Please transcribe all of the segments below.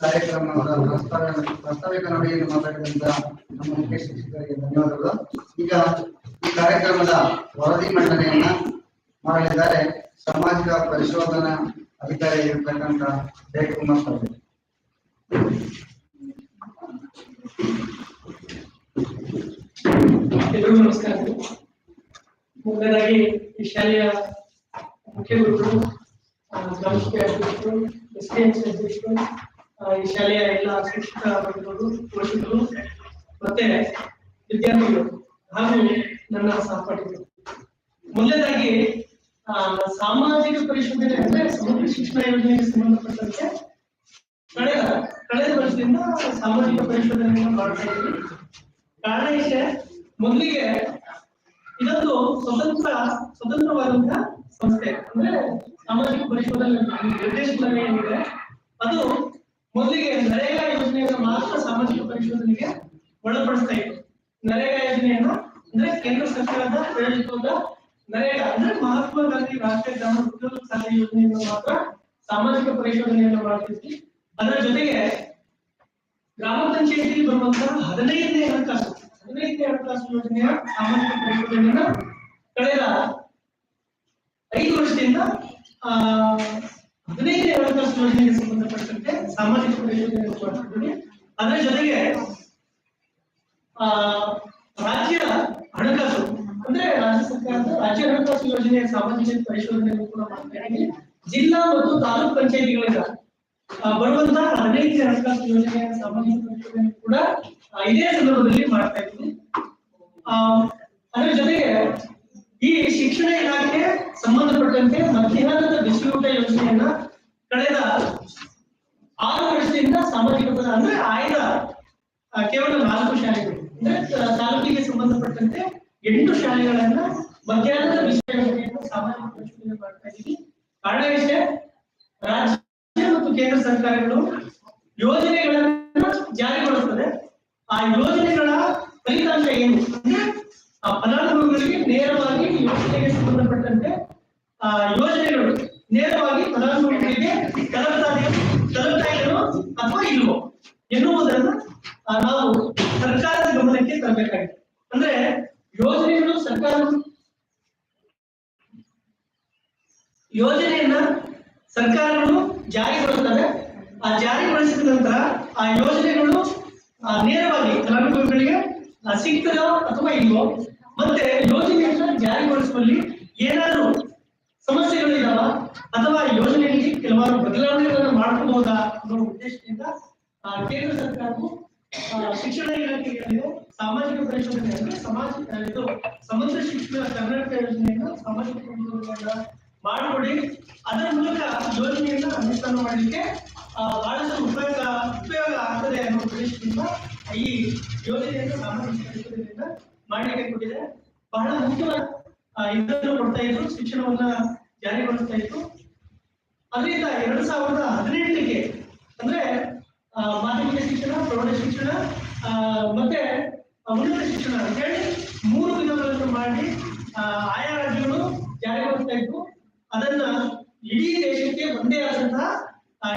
ಕಾರ್ಯಕ್ರಮದ ಪ್ರಸ್ತಾವಿಕ ನಡೆಯನ್ನು ಮಾತಾಡಿದಂತ ನಮ್ಮ ಮುಖ್ಯ ಶಿಕ್ಷಕರಿಗೆ ಧನ್ಯವಾದಗಳು ಈಗ ಈ ಕಾರ್ಯಕ್ರಮದ ವರದಿ ಮಂಡನೆಯನ್ನ ಮಾಡಲಿದ್ದಾರೆ. ಸಾಮಾಜಿಕ ಪರಿಶೋಧನಾ ಅಧಿಕಾರಿ ಇರ್ತಕ್ಕಂತ ಜಯಕುಮಾರ್ ಸ್ವಾಮಿ ಎಲ್ರಿಗೂ ನಮಸ್ಕಾರ. ಮೊದಲನೇದಾಗಿ ಈ ಶಾಲೆಯ ಮುಖ್ಯ ಗುರುಗಳು ಗ್ರಾಮಸ್ಥೆ ಅಧ್ಯಕ್ಷರು, ಎಸ್ ಅಧ್ಯಕ್ಷರು ಈ ಶಾಲೆಯ ಎಲ್ಲ ಶಿಕ್ಷಕ ವರ್ಗಗಳು ಪೋಷಕರು ಮತ್ತೆ ವಿದ್ಯಾರ್ಥಿಗಳು ಹಾಗೂ ನನ್ನ ಸಹಪಾಠಿಗಳು. ಮೊದಲನೇದಾಗಿ ಸಾಮಾಜಿಕ ಪರಿಶೋಧನೆ ಅಂದ್ರೆ ಸಮಗ್ರ ಶಿಕ್ಷಣ ಯೋಜನೆಗೆ ಸಂಬಂಧಪಟ್ಟಂತೆ ಕಳೆದ ಕಳೆದ ವರ್ಷದಿಂದ ಸಾಮಾಜಿಕ ಪರಿಶೋಧನೆಯನ್ನು ಮಾಡ್ತಾ ಇದ್ದೀವಿ. ಕಾರಣ ಇಷ್ಟೇ, ಮೊದಲಿಗೆ ಇದೊಂದು ಸ್ವತಂತ್ರ ಸ್ವತಂತ್ರವಾದಂತಹ ಸಂಸ್ಥೆ. ಅಂದ್ರೆ ಸಾಮಾಜಿಕ ಪರಿಶೋಧನೆ ನಿರ್ದೇಶನ ಏನಿದೆ, ಅದು ಮೊದಲಿಗೆ ನರೇಗಾ ಯೋಜನೆಯನ್ನು ಮಾತ್ರ ಸಾಮಾಜಿಕ ಪರಿಶೋಧನೆಗೆ ಒಳಪಡಿಸ್ತಾ ಇತ್ತು. ನರೇಗಾ ಯೋಜನೆಯನ್ನು ಅಂದ್ರೆ ಕೇಂದ್ರ ಸರ್ಕಾರದ ಪ್ರಾಯೋಜಿತವಾದ ನರೇಗಾ ಅಂದ್ರೆ ಮಹಾತ್ಮ ಗಾಂಧಿ ರಾಷ್ಟ್ರೀಯ ಗ್ರಾಮ ಉದ್ಯೋಗ ಖಾತ್ರಿ ಯೋಜನೆಯನ್ನು ಮಾತ್ರ ಸಾಮಾಜಿಕ ಪರಿಶೋಧನೆಯನ್ನು ಮಾಡ್ತಿದ್ವಿ. ಅದರ ಜೊತೆಗೆ ಗ್ರಾಮ ಪಂಚಾಯತಿಯಲ್ಲಿ ಬರುವಂತಹ ಹದಿನೈದನೇ ಹಣಕಾಸು ಹದಿನೈದನೇ ಹಣಕಾಸು ಯೋಜನೆಯ ಸಾಮಾಜಿಕ ಪರಿಶೋಧನೆಯನ್ನ ಕಳೆದ ಐದು ವರ್ಷದಿಂದ, ಆ, ಹದಿನೈದನೇ ಹಣಕಾಸು ಯೋಜನೆಗೆ ಸಂಬಂಧಪಟ್ಟಂತೆ ಸಾಮಾಜಿಕ ಪರಿಶೋಧನೆಯನ್ನು ಮಾಡ್ತಿದ್ದೀವಿ ಅದರ ಜೊತೆಗೆ, ಆ, ರಾಜ್ಯ ಹಣಕಾಸು, ಅಂದ್ರೆ ರಾಜ್ಯ ಹಣಕಾಸು ಯೋಜನೆಯ ಸಾಮಾಜಿಕ ಪರಿಶೋಧನೆ ಕೂಡ ಮಾಡ್ತಾ ಜಿಲ್ಲಾ ಮತ್ತು ತಾಲೂಕ್ ಪಂಚಾಯತಿಗಳಿಂದ ಬರುವಂತಹ ಹದಿನೈದು ಹಣಕಾಸು ಯೋಜನೆಯ ಸಾಮಾಜಿಕ ಪರಿಶೋಧನೆ ಕೂಡ ಇದೇ ಸಂದರ್ಭದಲ್ಲಿ ಮಾಡ್ತಾ ಇದ್ದೀವಿ ಆ, ಅದರ ಜೊತೆಗೆ ಈ ಶಿಕ್ಷಣ ಇಲಾಖೆ ಸಂಬಂಧಪಟ್ಟಂತೆ ಮಧ್ಯಾಹ್ನದ ಬಿಸಿಯೂಟ ಯೋಜನೆಯನ್ನ ಕಳೆದ ಆರು ವರ್ಷದಿಂದ ಸಾಮಾಜಿಕ ಅಂದ್ರೆ ಆಯ್ದ ಕೇವಲ ನಾಲ್ಕು ಶಾಲೆಗಳು ಅಂದ್ರೆ ತಾಲೂಕಿಗೆ ಸಂಬಂಧಪಟ್ಟಂತೆ ಎಂಟು ಶಾಲೆಗಳನ್ನ ಮಧ್ಯಾಹ್ನದ ವಿಶ್ಲೇಷಣೆಯನ್ನು ಸಾಮಾನ್ಯ ಪ್ರಶ್ನೆ ಮಾಡ್ತಾ ಇದ್ದೀವಿ ಕಾರಣ ಇಷ್ಟೇ ರಾಜ್ಯ ಮತ್ತು ಕೇಂದ್ರ ಸರ್ಕಾರಗಳು ಯೋಜನೆಗಳನ್ನು ಜಾರಿಗೊಳಿಸ್ತದೆ. ಆ ಯೋಜನೆಗಳ ಫಲಿತಾಂಶ ಏನು? ಅಂದ್ರೆ ಆ ಫಲಾನುಭವಿಗಳಿಗೆ ನೇರವಾಗಿ ಯೋಜನೆಗೆ ಸಂಬಂಧಪಟ್ಟಂತೆ ಆ ಯೋಜನೆಗಳು ನೇರವಾಗಿ ಫಲಾನುಭವಿಗಳಿಗೆ ತಲುಪ್ತಾ ತಲುಪ್ತಾ ಇದೆಯೋ ಅಥವಾ ಇಲ್ವೋ ಎನ್ನುವುದನ್ನು ನಾವು ಸರ್ಕಾರದ ಗಮನಕ್ಕೆ ತರಬೇಕಾಗಿದೆ ಅಂದ್ರೆ ಯೋಜನೆಗಳು ಸರ್ಕಾರ ಯೋಜನೆಯನ್ನ ಸರ್ಕಾರಗಳು ಜಾರಿಗೊಳಿಸ್ತಾರೆ ಆ ಜಾರಿಗೊಳಿಸಿದ ನಂತರ ಆ ಯೋಜನೆಗಳು ನೇರವಾಗಿ ಫಲಾನುಭವಿಗಳಿಗೆ ಸಿಗ್ತದೋ ಅಥವಾ ಇಲ್ವೋ ಮತ್ತೆ ಯೋಜನೆಯನ್ನ ಜಾರಿಗೊಳಿಸುವಲ್ಲಿ ಏನಾದರೂ ಸಮಸ್ಯೆಗಳಿದಾವ ಅಥವಾ ಯೋಜನೆಯಲ್ಲಿ ಕೆಲವಾರು ಬದಲಾವಣೆಗಳನ್ನು ಮಾಡ್ಕೋಬಹುದಾ ಅನ್ನೋ ಉದ್ದೇಶದಿಂದ ಆ, ಕೇಂದ್ರ ಸರ್ಕಾರವು ಶಿಕ್ಷಣ ಇಲಾಖೆಗಳಿಗೆ ಸಾಮಾಜಿಕ ಪರಿಶೋಧನೆ ಅಂದ್ರೆ ಸಮಾಜ ಇದು ಸಮಗ್ರ ಶಿಕ್ಷಣ ಕರ್ನಾಟಕ ಯೋಜನೆಯನ್ನು ಸಾಮಾಜಿಕ ಮಾಡಿಕೊಡಿ ಅದರ ಮೂಲಕ ಯೋಜನೆಯನ್ನ ಅನುಷ್ಠಾನ ಮಾಡಲಿಕ್ಕೆ ಬಹಳಷ್ಟು ಉಪಯೋಗ ಉಪಯೋಗ ಆಗ್ತದೆ ಅನ್ನೋ ಉದ್ದೇಶದಿಂದ ಈ ಯೋಜನೆಯನ್ನು ಸಾಮಾಜಿಕ ಮಾಡಲಿಕ್ಕೆ ಕೊಟ್ಟಿದೆ. ಬಹಳ ಮುಖ್ಯವಾದ ಇದನ್ನು ಕೊಡ್ತಾ ಇದ್ರು, ಶಿಕ್ಷಣವನ್ನ ಜಾರಿಗೊಳಿಸ್ತಾ ಇತ್ತು ಅದರಿಂದ ಎರಡ್ ಸಾವಿರದ ಹದಿನೆಂಟಕ್ಕೆ, ಅಂದ್ರೆ ಮಾಧ್ಯಮಿಕ ಶಿಕ್ಷಣ, ಪ್ರೌಢ ಶಿಕ್ಷಣ ಮತ್ತೆ ಉನ್ನತ ಶಿಕ್ಷಣ ಅಂತ ಹೇಳಿ ಮೂರು ವಿಧಗಳನ್ನು ಮಾಡಿ ಆಯಾ ರಾಜ್ಯಗಳು ಜಾರಿಗೊಳಿಸ್ತಾ ಇತ್ತು ಅದನ್ನ ಇಡೀ ದೇಶಕ್ಕೆ ಒಂದೇ ಆದಂತಹ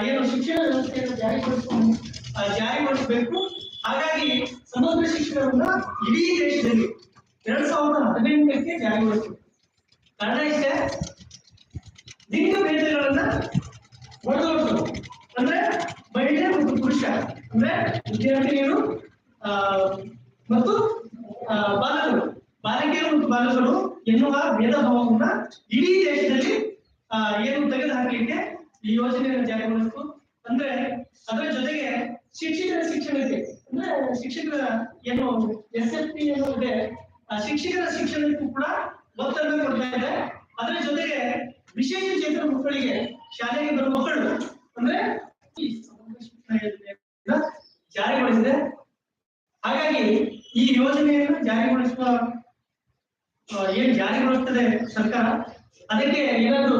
ಏನು ಶಿಕ್ಷಣ ವ್ಯವಸ್ಥೆಯನ್ನು ಆ, ಜಾರಿಗೊಳಿಸಬೇಕು ಹಾಗಾಗಿ ಸಮಗ್ರ ಶಿಕ್ಷಣವನ್ನ ಇಡೀ ದೇಶದಲ್ಲಿ ಎರಡ್ ಸಾವಿರದ ಹದಿನೆಂಟಕ್ಕೆ ಜಾರಿಗೊಳಿಸಬೇಕು ಕಾರಣ ಇಷ್ಟೇ ಲಿಂಗ ಭೇದಗಳನ್ನ ಒಳಗೊಳ್ಳುವುದು ಅಂದ್ರೆ ಮಹಿಳೆ ಮತ್ತು ಪುರುಷ ಅಂದ್ರೆ ವಿದ್ಯಾರ್ಥಿನಿಯರು ಮತ್ತು ಬಾಲಕರು ಬಾಲಕಿಯರು ಮತ್ತು ಬಾಲಕರು ಎನ್ನುವ ಭೇದ ಭಾವವನ್ನ ದೇಶದಲ್ಲಿ ಆ, ಏನು ತೆಗೆದು ಹಾಕಲಿಕ್ಕೆ ಈ ಯೋಜನೆಯನ್ನು ಜಾರಿಗೊಳಿಸಿತು ಅಂದ್ರೆ ಅದರ ಜೊತೆಗೆ ಶಿಕ್ಷಕರ ಶಿಕ್ಷಣಕ್ಕೆ ಅಂದ್ರೆ ಶಿಕ್ಷಕರ ಏನು ಎಸ್ ಎಫ್ ಪಿ ಏನು ಇದೆ ಆ ಶಿಕ್ಷಕರ ಶಿಕ್ಷಣಕ್ಕೂ ಕೂಡ ಒತ್ತನ್ನು ಕೊಡ್ತಾ ಇದೆ ಅದರ ಜೊತೆಗೆ ವಿಶೇಷ ಚೇತನ ಮಕ್ಕಳಿಗೆ ಶಾಲೆಗೆ ಬರುವ ಮಕ್ಕಳು ಅಂದ್ರೆ ಈ ಸಮಗ್ರ ಶಿಕ್ಷಣ ಯೋಜನೆಯನ್ನ ಜಾರಿಗೊಳಿಸಿದೆ ಹಾಗಾಗಿ ಈ ಯೋಜನೆಯನ್ನು ಜಾರಿಗೊಳಿಸುವ ಆ, ಏನ್ ಜಾರಿಗೊಳಿಸ್ತದೆ ಸರ್ಕಾರ ಅದಕ್ಕೆ ಏನಾದ್ರು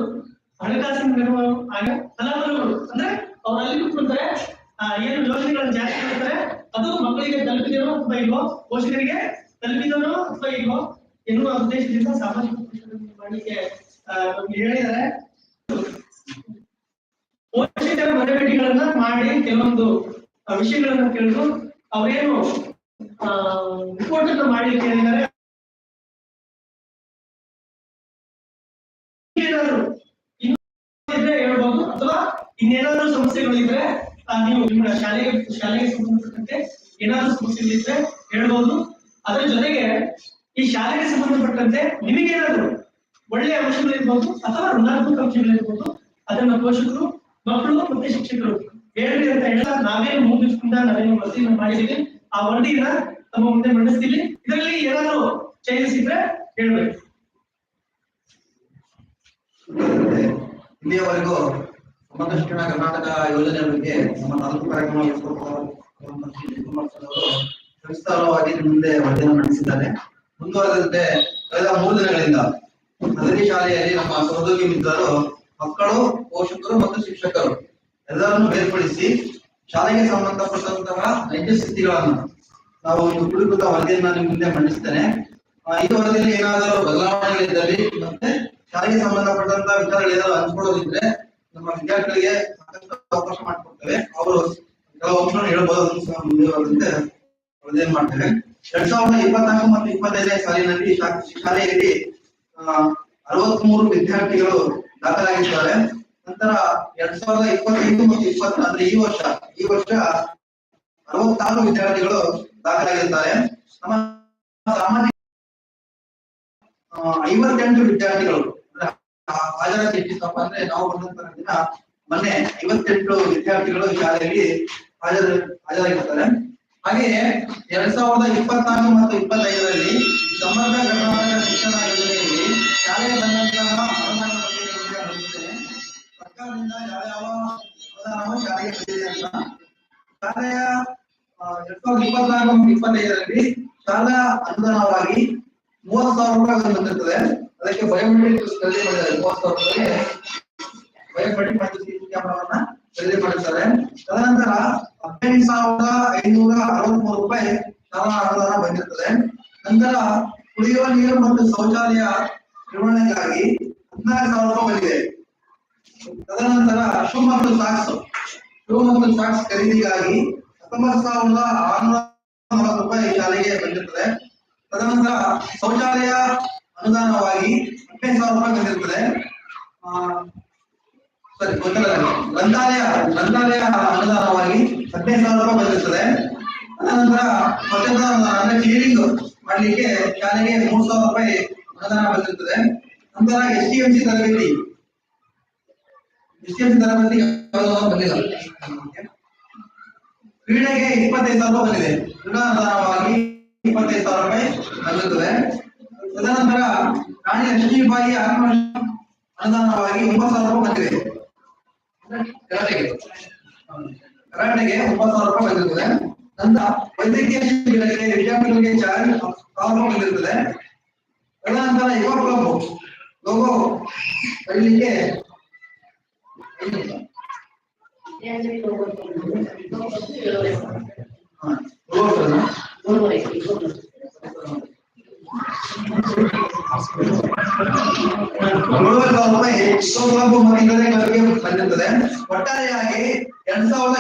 ಹಣಕಾಸಿನ ನೆರವು ಆಗ ಫಲಾನುಭವಿಗಳು ಅಂದ್ರೆ ಅವ್ರು ಅಲ್ಲಿ ಕೂತ್ಕೊಳ್ತಾರೆ ಆ, ಏನು ಯೋಜನೆಗಳನ್ನು ಜಾರಿ ಮಾಡ್ತಾರೆ ಅದು ಮಕ್ಕಳಿಗೆ ತಲುಪಿದವರು ಅಥವಾ ಇಲ್ವೋ ಪೋಷಕರಿಗೆ ತಲುಪಿದವರು ಅಥವಾ ಇಲ್ವೋ ಎನ್ನುವ ಉದ್ದೇಶದಿಂದ ಸಾಮಾಜಿಕ ಮಾಡಲಿಕ್ಕೆ ಹೇಳಿದ್ದಾರೆ. ಪೋಷಕರ ಮನವಿಗಳನ್ನ ಮಾಡಿ ಕೆಲವೊಂದು ವಿಷಯಗಳನ್ನ ತಿಳಿದು ಅವರೇನು ರಿಪೋರ್ಟ್ ಅನ್ನು ಮಾಡಲಿಕ್ಕೆ ಹೇಳಿದ್ದಾರೆ. ಸಮಸ್ಯೆಗಳಿದ್ರೆ ನೀವು ನಿಮ್ಮ ಶಾಲೆಗೆ ಶಾಲೆಗೆ ಸಂಬಂಧಪಟ್ಟಂತೆ ಏನಾದ್ರೂ ಸಮಸ್ಯೆಗಳಿದ್ರೆ ಹೇಳ್ಬೋದು. ಅದರ ಜೊತೆಗೆ ಈ ಶಾಲೆಗೆ ಸಂಬಂಧಪಟ್ಟಂತೆ ನಿಮಗೇನಾದ್ರು ಒಳ್ಳೆಯ ಅಂಶಗಳಿರ್ಬೋದು ಅಥವಾ ಋಣಾತ್ಮಕ ಅಂಶಗಳಿರ್ಬೋದು ಅದನ್ನ ಪೋಷಕರು, ಮಕ್ಕಳು ಮತ್ತೆ ಶಿಕ್ಷಕರು ಹೇಳ್ರಿ ಅಂತ ಹೇಳ ನಾವೇನು ಮೂಗಿಸ್ಕೊಂಡ ನಾವೇನು ವರದಿಯನ್ನು ಮಾಡಿದೀವಿ ಆ ವರದಿನ ತಮ್ಮ ಮುಂದೆ ಮಂಡಿಸ್ತೀವಿ. ಇದರಲ್ಲಿ ಏನಾದ್ರು ಚೇಂಜಸ್ ಇದ್ರೆ ಹೇಳ್ಬೇಕು. ಇಲ್ಲಿಯವರೆಗೂ ಸಮಗ್ರ ಕರ್ನಾಟಕ ಯೋಜನೆ ಬಗ್ಗೆ ನಮ್ಮ ತಾಲೂಕು ಕಾರ್ಯಕ್ರಮ ಸವಿಸ್ತಾರವಾಗಿ ನಿಮ್ಮ ಮುಂದೆ ಅಧ್ಯಯನ ಮಂಡಿಸಿದ್ದಾರೆ. ಮುಂದುವರೆದಂತೆ ಕಳೆದ ಮೂರು ದಿನಗಳಿಂದ ಮದರಿ ಶಾಲೆಯಲ್ಲಿ ನಮ್ಮ ಸಹೋದ್ಯೋಗಿ ಮಿತ್ರರು ಮಕ್ಕಳು, ಪೋಷಕರು ಮತ್ತು ಶಿಕ್ಷಕರು ಎಲ್ಲರನ್ನು ಬೇರ್ಪಡಿಸಿ ಶಾಲೆಗೆ ಸಂಬಂಧಪಟ್ಟಂತಹ ನೈಜ ಸ್ಥಿತಿಗಳನ್ನು ನಾವು ಒಂದು ಕುಳಿತ ವರದಿಯನ್ನ ನಿಮ್ಮ ಮುಂದೆ ಮಂಡಿಸ್ತೇನೆ. ಈ ವರದಿಯಲ್ಲಿ ಏನಾದರೂ ಬದಲಾವಣೆಗಳಿದ್ದಲ್ಲಿ ಮತ್ತೆ ಶಾಲೆಗೆ ಸಂಬಂಧಪಟ್ಟಂತಹ ವಿಚಾರಗಳು ಏನಾದರೂ ಹಂಚ್ಕೊಳ್ಳೋದಿದ್ರೆ ನಮ್ಮ ವಿದ್ಯಾರ್ಥಿಗಳಿಗೆ ಸಾಕಷ್ಟು ಅವಕಾಶ ಮಾಡಿಕೊಡ್ತೇವೆ. ಅವರು ಕೆಲವು ಹೇಳಬಹುದು ಹೇಳ್ಬೋದು ಮುಂದೆ ವರದಿಯನ್ನು ಮಾಡ್ತೇವೆ. ಎರಡ್ ಸಾವಿರದ ಇಪ್ಪತ್ನಾಲ್ಕು ಮತ್ತು ಇಪ್ಪತ್ತೈದನೇ ಸಾಲಿನಲ್ಲಿ ಶಾಲೆಯಲ್ಲಿ ಅರವತ್ಮೂರು ವಿದ್ಯಾರ್ಥಿಗಳು ದಾಖಲಾಗಿದ್ದಾರೆ. ನಂತರ ಎರಡ್ ಸಾವಿರದ ಇಪ್ಪತ್ತೈದು ಮತ್ತು ಇಪ್ಪತ್ತ, ಅಂದ್ರೆ ಈ ವರ್ಷ ಈ ವರ್ಷ ಅರವತ್ತಾರು ವಿದ್ಯಾರ್ಥಿಗಳು ದಾಖಲಾಗಿದ್ದಾರೆ. ನಮ್ಮ ಸಾಮಾನ್ಯ ಐವತ್ತೆಂಟು ವಿದ್ಯಾರ್ಥಿಗಳು ಹಾಜರಾತಿ ಎಷ್ಟಿತ್ತಪ್ಪ ಅಂದ್ರೆ ನಾವು ಬಂದಂತ ದಿನ ಮೊನ್ನೆ ಐವತ್ತೆಂಟು ವಿದ್ಯಾರ್ಥಿಗಳು ಶಾಲೆಯಲ್ಲಿ ಹಾಜರ, ಹಾಜರಾಗಿರ್ತಾರೆ ಹಾಗೆಯೇ ಎರಡ್ ಸಾವಿರದ ಇಪ್ಪತ್ನಾಲ್ಕು ಮತ್ತು ಇಪ್ಪತ್ತೈದರಲ್ಲಿ ಸಮಗ್ರ ಕರ್ನಾಟಕ ಶಿಕ್ಷಣ ಯೋಜನೆಯಲ್ಲಿ ಶಾಲೆಗೆ ಬಂದಂತಹ. ಸರ್ಕಾರದಿಂದ ಯಾವ್ಯಾವ ಅನುದಾನವು ಶಾಲೆಗೆ ಬಂದಿದೆ ಅಂತ ಶಾಲೆಯ ಎರಡ್ ಸಾವಿರದ ಇಪ್ಪತ್ನಾಲ್ಕು ಇಪ್ಪತ್ತೈದರಲ್ಲಿ ಶಾಲಾ ಅನುದಾನವಾಗಿ ಮೂವತ್ತು ಸಾವಿರ ರೂಪಾಯಿ ಬಂದಿರ್ತದೆ ಅದಕ್ಕೆ ಬಯೋಮೆಟ್ರಿಕ್ ಖರೀದಿ ಮಾಡಿದ್ದಾರೆ. ಮೂವತ್ತು ಸಾವಿರ ಬಯೋಮೆಟ್ರಿಕ್ ಮತ್ತು ಕ್ಯಾಮೆರಾವನ್ನ ಖರೀದಿ ಮಾಡಿದ್ದಾರೆ. ತದನಂತರ ಹದಿನೈದು ಸಾವಿರದ ಐನೂರ ಅರವತ್ಮೂರು ರೂಪಾಯಿ ಶಾಲಾ ಅನುದಾನ ಬಂದಿರ್ತದೆ. ನಂತರ ಕುಡಿಯುವ ನೀರು ಮತ್ತು ಶೌಚಾಲಯ ನಿರ್ವಹಣೆಗಾಗಿ ಹದಿನಾಲ್ಕು ಸಾವಿರ ರೂಪಾಯಿ ಬಂದಿದೆ. ತದನಂತರ ಶೂ ಮತ್ತು ಸಾಕ್ಸ್. ಶೂ ಮತ್ತು ಸಾಕ್ಸ್ ಖರೀದಿಗಾಗಿ ಹತ್ತೊಂಬತ್ತು ಸಾವಿರದ ಆರುನೂರ ರೂಪಾಯಿ ಶಾಲೆಗೆ ಬಂದಿರ್ತದೆ. ತದನಂತರ ಶೌಚಾಲಯ ಅನುದಾನವಾಗಿ ಹದಿನೈದು ಸಾವಿರ ರೂಪಾಯಿ ಬಂದಿರ್ತದೆ ಸರಿ ಗೊತ್ತಿಲ್ಲ ಗ್ರಂಥಾಲಯ ಗ್ರಂಥಾಲಯ ಅನುದಾನವಾಗಿ ಹದಿನೈದು ಸಾವಿರ ರೂಪಾಯಿ ಬಂದಿರ್ತದೆ ಅದನಂತರ ಸ್ವಚ್ಛತಾ ಅನುದಾನ ಅಂದ್ರೆ ಕ್ಲೀನಿಂಗ್ ಮಾಡ್ಲಿಕ್ಕೆ ಶಾಲೆಗೆ ಮೂರು ಸಾವಿರ ರೂಪಾಯಿ ಅನುದಾನ ಬಂದಿರ್ತದೆ. ನಂತರ ಎಸ್ ಟಿ ಎಂ ಸಿ ತರಬೇತಿ. ಎಸ್ ಟಿ ಎಂ ಸಿ ತರಬೇತಿ ಬಂದಿಲ್ಲ. ಕ್ರೀಡೆಗೆ ಇಪ್ಪತ್ತೈದು ಸಾವಿರ ರೂಪಾಯಿ ಬಂದಿದೆ. ಅನುದಾನವಾಗಿ ಇಪ್ಪತ್ತೈದು ಸಾವಿರ ರೂಪಾಯಿ ಬಂದಿರ್ತದೆ. ತದನಂತರ ರಾಣಿ ಲಕ್ಷ್ಮೀಬಾಯಿ ಆತ್ಮ ಅನುದಾನವಾಗಿ ಒಂಬತ್ತು ಸಾವಿರ ರೂಪಾಯಿ ಬಂದಿದೆ. ಕರಾಟೆಗೆ. ಒಂಬತ್ತು ಸಾವಿರ ರೂಪಾಯಿ ಬಂದಿರುತ್ತದೆ ನಂತರ ವೈದ್ಯಕೀಯ ಶಿಬಿರಕ್ಕೆ ವಿದ್ಯಾರ್ಥಿಗಳಿಗೆ ಚಾರ್ಜ್ ಸಾವಿರ ರೂಪಾಯಿ ಬಂದಿರುತ್ತದೆ ತದನಂತರ ಯುವ ಕ್ಲಬ್. ಲೋಗೋ ಪಡೀಲಿಕ್ಕೆ ಹಾ, ಲೋಗೋ ಮತ್ತು ಇತರೆ ಕ್ಲಬ್ಗೆ ಒಟ್ಟಾರೆಯಾಗಿ ಎರಡ್ ಸಾವಿರದ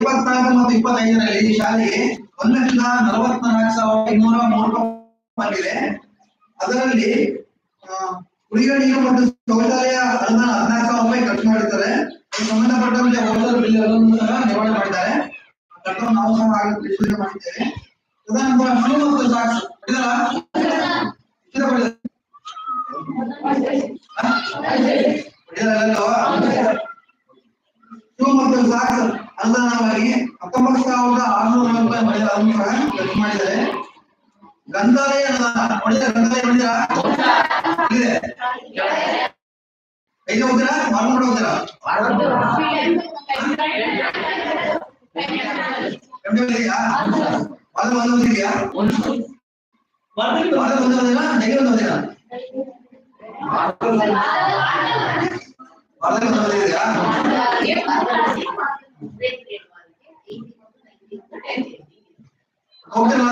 ಇಪ್ಪತ್ನಾಲ್ಕು ಮತ್ತು ಇಪ್ಪತ್ತೈದರಲ್ಲಿ ಶಾಲೆಗೆ ಒಂದು ಲಕ್ಷದ ನಲವತ್ನಾಲ್ಕು ಸಾವಿರದ ಇನ್ನೂರ ಮೂರು ಬಂದಿದೆ. ಅದರಲ್ಲಿ ಕುಡಿಯುವ ನೀರು ಮತ್ತು ಶೌಚಾಲಯ ಅನುದಾನ ಹದಿನಾಲ್ಕು ಸಾವಿರ ರೂಪಾಯಿ ಖರ್ಚು ಮಾಡಿದ್ದಾರೆ. ಈ ಸಂಬಂಧಪಟ್ಟಂತೆ ಹೋಟೆಲ್ ಬಿಲ್ ಎಲ್ಲವನ್ನು ಸಹ ನಿರ್ವಹಣೆ ಮಾಡಿದ್ದಾರೆ. ನಾವು ಸಹ ಮಾಡಿದ್ದೇವೆ ತದನಂತರ ಶೂ ಮತ್ತು ಸಾಕ್ಸ್ ಹೊಡೆದಲ್ಲ? ಎಷ್ಟಿದೆ ಹೊಡೆದ? ಶೂ ಮತ್ತು ಸಾಕ್ಸ್ ಅನುದಾನವಾಗಿ ಹತ್ತೊಂಬತ್ತು ಸಾವಿರದ ಆರುನೂರ ರೂಪಾಯಿ ಮಾಡಿದ ಅದನ್ನು ಸಹ ಖರ್ಚು ಮಾಡಿದ್ದಾರೆ ಗ್ರಂಥಾಲಯ ಅನುದಾನ ಹೊಡೆದ ಗ್ರಂಥಾಲಯ ಹೊಡೆದಿರಾ ಇದೆ ಐದು ಹೋಗ್ತೀರಾ ಮಾಡ್ಕೊಂಡು ಹೋಗ್ತೀರಾ ಎಮ್ಡಿ ಇದೆಯಾ ವಾದ ಒಂದು ಬಂದಿದೆಯಾ ವಾರದಲ್ಲಿ ವಾದ ಒಂದು ಬಂದಿಲ್ಲ ಡೈಲಿ ಒಂದು ಬಂದಿಲ್ಲ ವಾರದಲ್ಲಿ ಒಂದು ಬಂದಿದೆಯಾ ಹೋಗ್ತಿಲ್ಲ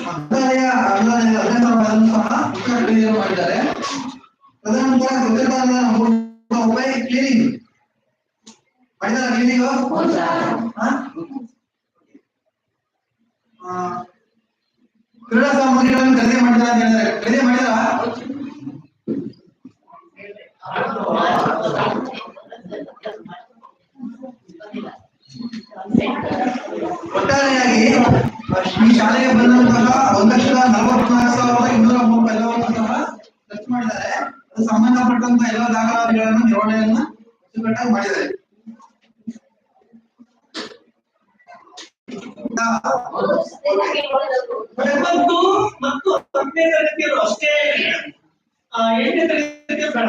ಗ್ರಂಥಾಲಯ ಅನುದಾನ ಹದಿನೈದು ಸಾವಿರ ಸಹ ಉಚಿತ ಖರೀದಿಯನ್ನು ಮಾಡಿದ್ದಾರೆ ತದನಂತರ ಸ್ವಚ್ಛತಾ ಮೂರು ಸಾವಿರ ರೂಪಾಯಿ ಕ್ಲೀನಿಂಗ್ ಮಾಡಿದಾರ ಕ್ಲೀನಿಂಗ್ ಕ್ರೀಡಾ ಸಾಮಗ್ರಿಗಳನ್ನು ಖರೀದಿ ಮಾಡಿದಾರ ಅಂತ ಹೇಳಿದ್ರೆ, ಖರೀದಿ ಮಾಡಿದ ಒಟ್ಟಾರೆಯಾಗಿ ಈ ಶಾಲೆಗೆ ಬಂದಂತಹ ಒಂದ್ ಲಕ್ಷದ ನಲವತ್ನಾಲ್ಕು ಸಾವಿರದ ಇನ್ನೂರ ಮೂವತ್ತು ಎಲ್ಲವನ್ನು ಸಹ ಖರ್ಚು ಮಾಡಿದ್ದಾರೆ. ಅದು ಸಂಬಂಧಪಟ್ಟಂತ ಎಲ್ಲ ದಾಖಲಾತಿಗಳನ್ನು, ನಿರ್ವಹಣೆಯನ್ನ ಅಚ್ಚುಕಟ್ಟಾಗಿ ಮಾಡಿದ್ದಾರೆ. ಮತ್ತು ಮತ್ತು ಹತ್ತನೇ ತರಗತಿಯರು ಅಷ್ಟೇ ಎಂಟನೇ ತರಗತಿ ಬೇಡ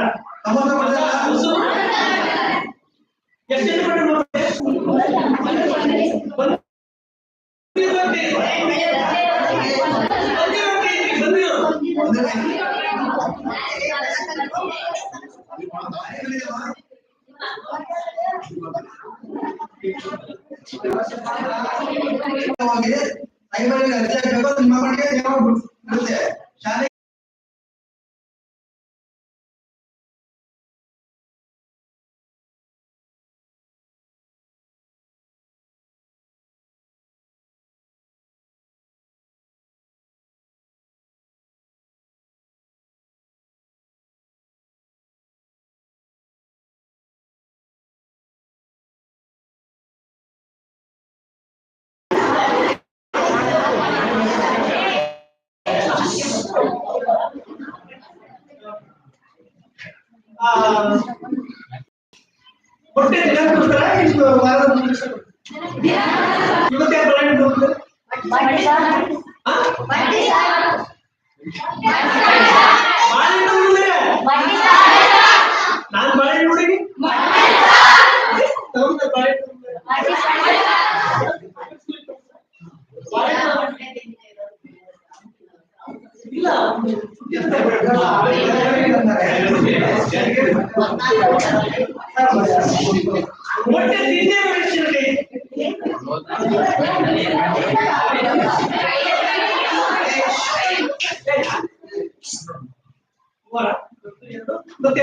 ಎಷ್ಟು ಜನ ಮಕ್ಕಳು ಬರ್ತಾರೆ? ಬಂದಿರೋದು ಬಂದಿರೋದು. ಲೈಬ್ರರಿಗೆ ಅರ್ಜಿ ಹಾಕಬೇಕು ನಿಮ್ಮ ಮಕ್ಕಳಿಗೆ ಯಾವ ಬರುತ್ತೆ ಹೊಟ್ಟೆ ದಿನ ಇಷ್ಟು ವಾರದ ಮೂರು? ಇವತ್ತು ಹುಡುಗ್ರೆ? ನಾನ್ ಹುಡುಗ್ರೆ. ಇಲ್ಲ What is international day? Look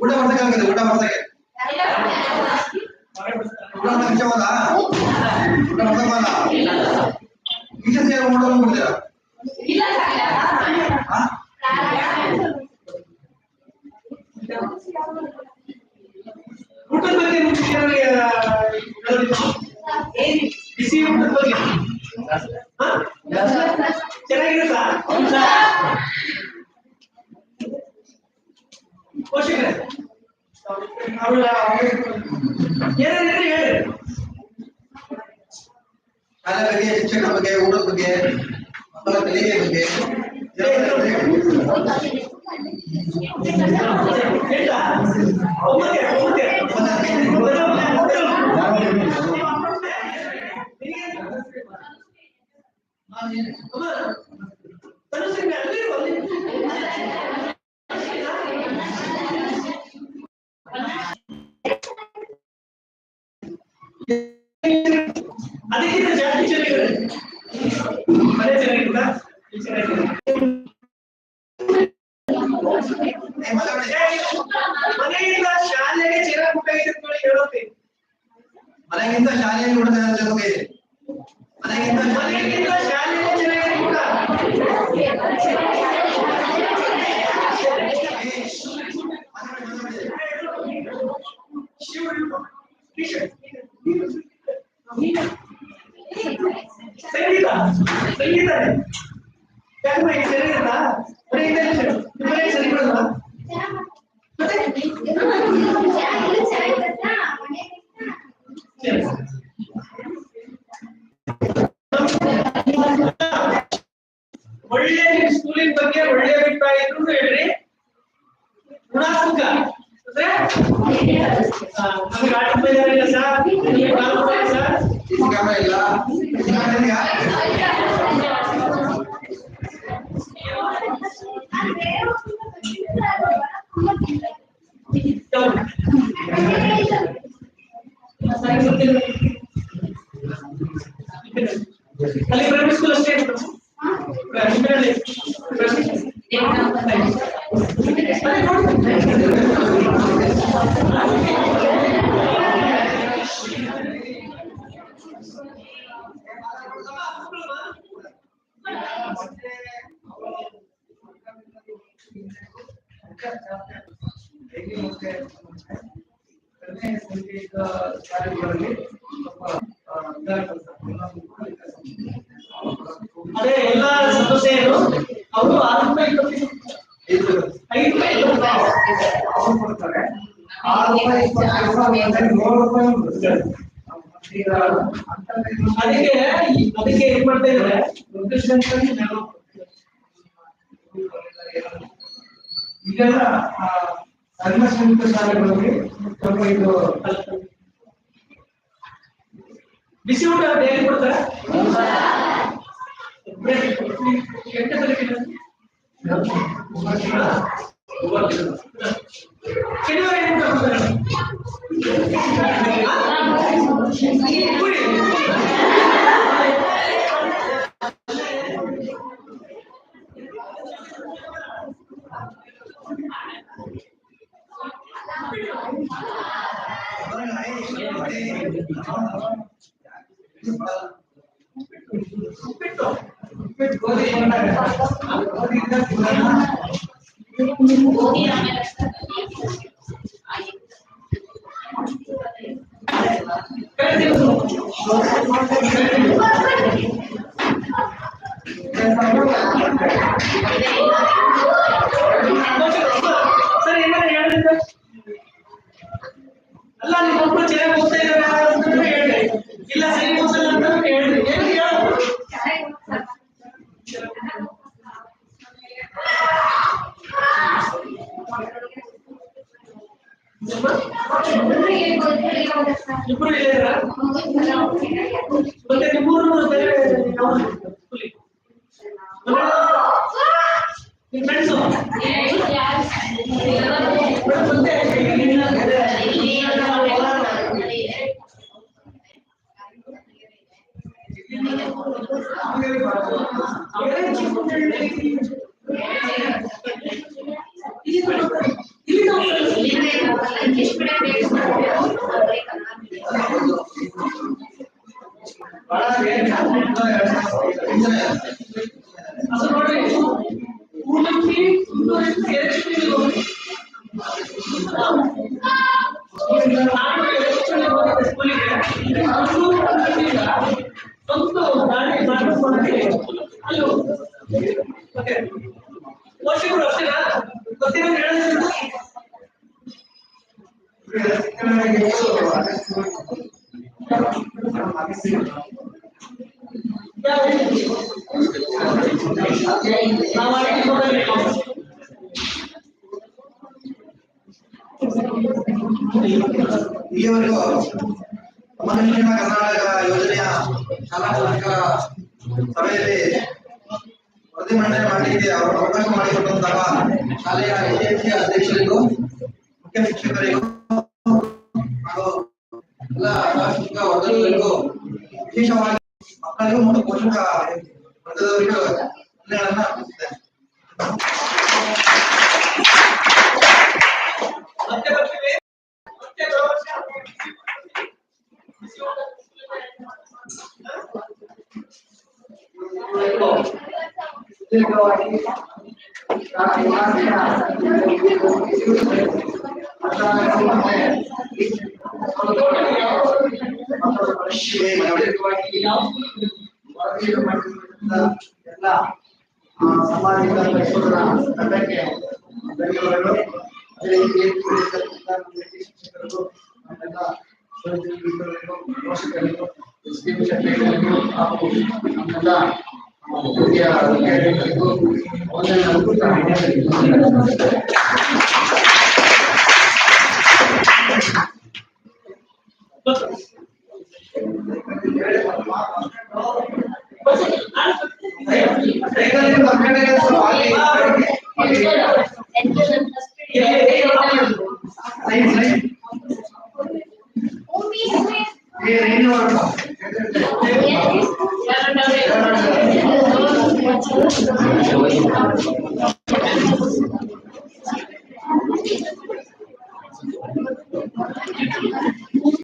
ಊಟ ಮಾಡ್ತಕ್ಕಾಗಲ್ಲ ಊಟ ಮಾಡ್ತಕ್ಕೆ ಊಟ ನಿಜವಾದ ಊಟ ಮಾಡ್ತಕ್ಕಲ್ಲ ನಿಜ ಸೇವೆ ಮಾಡೋದು ಕೊಡ್ತೀರಾ ಆ, ಬಗ್ಗೆ ಬಿಸಿ ಊಟದ ಬಗ್ಗೆ? ಚೆನ್ನಾಗಿರುತ್ತಾ? ಪೋಷಕರೇ ಅವಳ ಏನೇನಿದೆ ಹೇಳಿ. ಶಾಲೆ ಬಗ್ಗೆ ಶಿಕ್ಷಕರ ಬಗ್ಗೆ ಊಟದ ಬಗ್ಗೆ ಮಕ್ಕಳ ಕಲಿಕೆ ಬಗ್ಗೆ. ಎಲ್ಲದರ ಬಗ್ಗೆ ಹೇಳಿ. ಹೇಳ್ತಾ? ಶಾಲೆಗೆ ಚೆನ್ನಾಗಿ ಊಟ ಇದೆ ಅಂತ ಹೇಳೋಕೆ ಮನೆಗಿಂತ ಶಾಲೆಯಲ್ಲಿ ಊಟ ಚೆನ್ನಾಗಿ ಇದೆ ಮನೆಗಿಂತ ಮನೆಗಿಂತ ಶಾಲೆಗೆ ಚೆನ್ನಾಗಿದೆ ಊಟ ಶಿವ ಟೀಚರ್ ಸಂಗೀತ ಸಂಗೀತ ಯಾಕೆ ಮನೆಗೆ ಸರಿ ಇರಲ್ಲ ಮನೆಯಿಂದ ಸರಿ ಮನೆಗೆ ಸರಿ ಬಿಡಲ್ಲ ಒಳ್ಳೆ ನಿಮ್ ಸ್ಕೂಲಿನ ಬಗ್ಗೆ ಒಳ್ಳೆ ಅಭಿಪ್ರಾಯ ಇದ್ರು ಹೇಳ್ರಿ ಗುಣಾತ್ಮಕ ಅಂದ್ರೆ ನಮಗೆ ಇಲ್ಲ ಸರ್ ಇಲ್ಲ ಸರ್ ಸಿಸಿ ನಿಮ್ಮಲ್ಲಿ ಅದೇ ಎಲ್ಲ ಸಮಸ್ಯೆ ಏನು ಅವರು ಆರು ಐದು ಆರು ರೂಪಾಯಿ ಅದಕ್ಕೆ ಅದಕ್ಕೆ ಏನ್ ಮಾಡ್ತಾ ನಾವು ಈಗೆಲ್ಲ ಸಣ್ಣ ಶ್ರಮಿಕ ಶಾಲೆಗಳಲ್ಲಿ ಸ್ವಲ್ಪ ಇದು ಬಿಸಿ ಊಟ ಡೈಲಿ ಕೊಡ್ತಾರೆ ಎಂಟು sir 그걸 봐서 11시 분들에게 What's your question, huh? What's your ಈವರೆಗೂ ಕರ್ನಾಟಕ ಯೋಜನೆಯ ಶಾಲಾ ಸಭೆಯಲ್ಲಿ ಮಂಡನೆ ಮಾಡಲಿಕ್ಕೆ ಅವರು ಅವಕಾಶ ಮಾಡಿಕೊಟ್ಟಂತಹ ಶಾಲೆಯ ಎಸ್ಡಿಎಂಸಿ ಅಧ್ಯಕ್ಷರಿಗೂ, ಮುಖ್ಯ ಶಿಕ್ಷಕರಿಗೂ, ಹಾಗೂ ಶಿಕ್ಷಕ ವರ್ಗಗಳಿಗೂ ವಿಶೇಷವಾಗಿ ಮಕ್ಕಳಿಗೂ ಮತ್ತು ಪೋಷಕ ವರ್ಗದವರಿಗೂ ಅರ್ಪಿಸುತ್ತೇನೆ ಎಲ್ಲ ಆ, ಸಾಮಾಜಿಕ ಕೆಲಸಗಳ ತಂಡಕ್ಕೆ ಧನ್ಯವಾದಗಳು ಅದೇ ರೀತಿ ಉಳಿದಂತ ನಮ್ಮ ಶಿಕ್ಷಕರಿಗೂ ನಮ್ಮೆಲ್ಲ ಸಹೋದ್ಯೋಗಿ ಮಿತ್ರರಿಗೂ, ಪೋಷಕರಿಗೂ ಎಸ್ ಡಿ ಶೆಟ್ಟಿಗಳಿಗೂ ಹಾಗೂ ನಮ್ಮೆಲ್ಲ ಆ, ಹಿರಿಯ